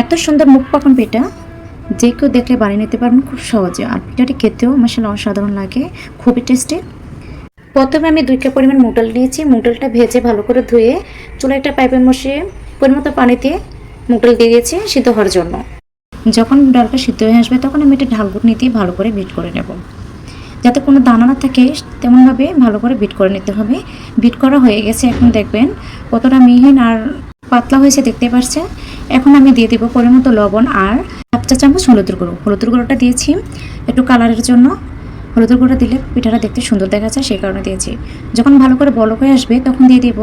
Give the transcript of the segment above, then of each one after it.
এত সুন্দর মুখ পাখন পিঠা, যে কেউ দেখলে বানিয়ে নিতে পারবেন খুব সহজে। আর পিঠাটি খেতেও মশলা অসাধারণ লাগে, খুবই টেস্টি প্রথমে আমি দুই কাপ পরিমাণ মুটাল নিয়েছি। মুটালটা ভেজে ভালো করে ধুয়ে চুলা একটা পাইপে বসিয়ে পরিমতো পানিতে মুটাল দিয়ে দিয়েছি, সিদ্ধ হওয়ার জন্য। যখন ডালটা সিদ্ধ হয়ে আসবে, তখন আমি এটা ঢালগুট নিতে ভালো করে বিট করে নেব। যাতে কোনো দানা না থাকে, তেমনভাবে ভালো করে বিট করে নিতে হবে। বিট করা হয়ে গেছে, এখন দেখবেন কতটা মিহিন আর পাতলা হয়েছে, দেখতে পাচ্ছেন? এখন আমি দিয়ে দিব পরিমতো লবণ আর হাফ চা চামচ হলুদের গুঁড়ো। হলুদের গুঁড়োটা দিয়েছি একটু কালারের জন্য। হলুদের গুঁড়ো দিলে পিঠাটা দেখতে সুন্দর দেখা যায়, সেই কারণে দিয়েছি। যখন ভালো করে বলক হয়ে আসবে তখন দিয়ে দিব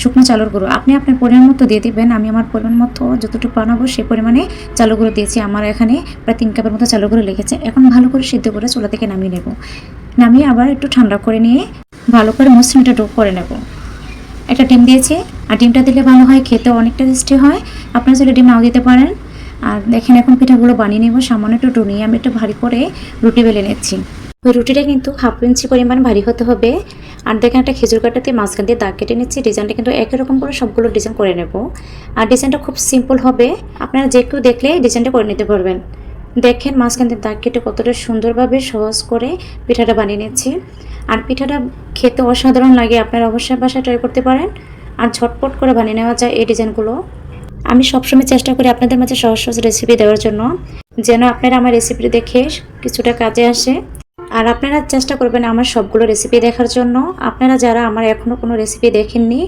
শুকনো চালুর গুঁড়ো। আপনি আপনার পরিমাণ মতো দিয়ে দিবেন, আমি আমার পরিমাণ মতো যতটুকু বানাবো সেই পরিমাণে চালের গুঁড়ো দিয়েছি। আমার এখানে প্রায় তিন কাপের মতো চালের গুঁড়ো লেগেছে। এখন ভালো করে সিদ্ধ করে চুলা থেকে নামিয়ে নেব। নামিয়ে আবার একটু ঠান্ডা করে নিয়ে ভালো করে মসৃণটা ডোপ করে নেব। একটা ডিম দিয়েছি আর ডিমটা দিলে ভালো হয় খেতে অনেকটা টেস্টি হয়। আপনারা চাইলে ডিম নাও দিতে পারেন। আর দেখেন, এখন পিঠাগুলো বানিয়ে নেব। সামান্য একটু ডো নিয়ে আমি একটু ভারী করে রুটি বেলে নিচ্ছি। ওই রুটিটা কিন্তু হাফ ইঞ্চি পরিমাণ ভারী হতে হবে। আর দেখেন, একটা খেজুর কাটাতে মাঝখান দিয়ে দাগ কেটে নিচ্ছি। ডিজাইনটা কিন্তু একই রকম করে সবগুলো ডিজাইন করে নেব। আর ডিজাইনটা খুব সিম্পল হবে। আপনারা যে কেউ দেখলে ডিজাইনটা করে নিতে পারবেন। দেখেন, মাঝখান দিয়ে দাগ কেটে কতটা সুন্দরভাবে সহজ করে পিঠাটা বানিয়ে নিচ্ছি। আর পিঠাটা খেতে অসাধারণ লাগে। আপনারা অবশ্যই বাসায় ট্রাই করতে পারেন। আর ঝটপট করে বানিয়ে নেওয়া যায় এই ডিজাইনগুলো। আমি সবসময় চেষ্টা করি আপনাদের মাঝে সহজ সহজ রেসিপি দেওয়ার জন্য, যেন আপনারা আমার রেসিপি দেখে কিছুটা কাজে আসে। আর আপনারা চেষ্টা করবেন আমার সবগুলো রেসিপি দেখার জন্য। আপনারা যারা আমার এখনও কোনো রেসিপি দেখেননি,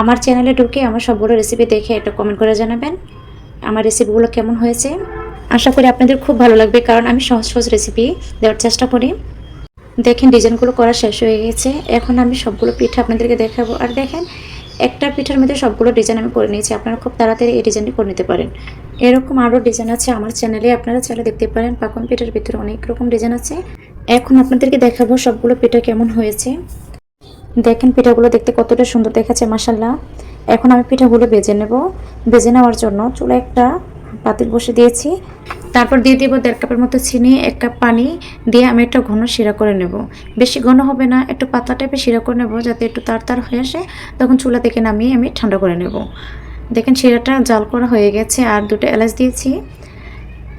আমার চ্যানেলে ঢুকে আমার সবগুলো রেসিপি দেখে একটা কমেন্ট করে জানাবেন, আমার রেসিপিগুলো কেমন হয়েছে। আশা করি আপনাদের খুব ভালো লাগবে, কারণ আমি সহজ সহজ রেসিপি দেওয়ার চেষ্টা করি। দেখেন ডিজাইনগুলো করা শেষ হয়ে গেছে। এখন আমি সবগুলো পিঠা আপনাদেরকে দেখাবো। আর দেখেন একটা পিঠার মধ্যে সবগুলো ডিজাইন আমি করে নিয়েছি। আপনারা খুব তাড়াতাড়ি এই ডিজাইনটি করে নিতে পারেন। এরকম আরও ডিজাইন আছে আমার চ্যানেলে আপনারা চাইলে দেখতে পারেন পাকন পিঠার ভিতরে অনেক রকম ডিজাইন আছে। এখন আপনাদেরকে দেখাবো সবগুলো পিঠা কেমন হয়েছে। দেখেন পিঠাগুলো দেখতে কতটা সুন্দর দেখাচ্ছে মাসাল্লাহ এখন আমি পিঠাগুলো বেজে নেব। বেজে নেওয়ার জন্য চুলা একটা পাতিল বসে দিয়েছি। তারপর দিয়ে দেবো দেড় কাপের মতো চিনি, এক কাপ পানি দিয়ে আমি একটা ঘন শিরা করে নেব। বেশি ঘন হবে না, একটু পাতলা টাইপের শিরা করে নেব যাতে একটু তার হয়ে আসে। তখন চুলা থেকে নামিয়ে আমি ঠান্ডা করে নেব। দেখেন শিরাটা জাল করা হয়ে গেছে আর দুটো এলাচ দিয়েছি।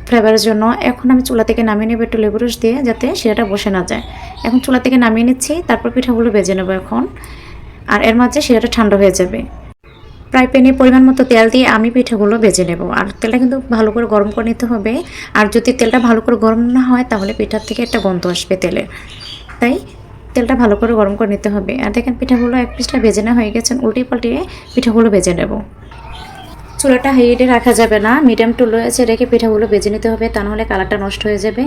ফ্লেভারের জন্য এখন আমি চুলা থেকে নামিয়ে নেব একটু লেবু রস দিয়ে যাতে শিরাটা বসে না যায়। এখন চুলা থেকে নামিয়ে নিচ্ছি, তারপর পিঠাগুলো বেজে নেব এখন। আর এর মাঝে শিরাটা ঠান্ডা হয়ে যাবে। প্রায় প্যানে পরিমাণ মতো তেল দিয়ে আমি পিঠাগুলো বেজে নেব। আর তেলটা কিন্তু ভালো করে গরম করে নিতে হবে। আর যদি তেলটা ভালো করে গরম না হয়, তাহলে পিঠার থেকে একটা গন্ধ আসবে তেলের তাই তেলটা ভালো করে গরম করে নিতে হবে। আর দেখেন, পিঠাগুলো এক পিসটা ভেজে নেওয়া হয়ে গেছেন উল্টে পাল্টিয়ে পিঠাগুলো ভেজে নেব। চুলাটা হাইটে রাখা যাবে না। মিডিয়াম টু আছে রেখে পিঠাগুলো বেজে নিতে হবে। তা নাহলে কালারটা নষ্ট হয়ে যাবে।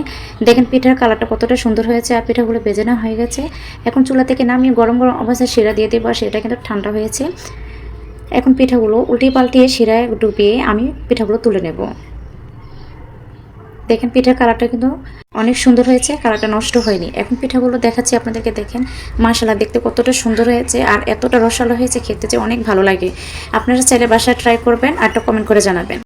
দেখেন, পিঠার কালারটা কতটা সুন্দর হয়েছে। আর পিঠাগুলো বেজে না হয়ে গেছে। এখন চুলা থেকে নামিয়ে গরম গরম অবস্থায় শিরা দিয়ে দেবো। আর সেটা কিন্তু ঠান্ডা হয়েছে। এখন পিঠাগুলো উল্টে পাল্টিয়ে শিরায় ডুবিয়ে আমি পিঠাগুলো তুলে নেব। দেখেন পিঠার কালারটা কিন্তু অনেক সুন্দর হয়েছে, কালারটা নষ্ট হয়নি। এখন পিঠাগুলো দেখাচ্ছি আপনাদেরকে, দেখেন। মাসালা দেখতে কতটা সুন্দর হয়েছে আর এতটা রসালো হয়েছে, খেতে যে অনেক ভালো লাগে। আপনারা চাইলে বাসায় ট্রাই করবেন, আর একটা কমেন্ট করে জানাবেন।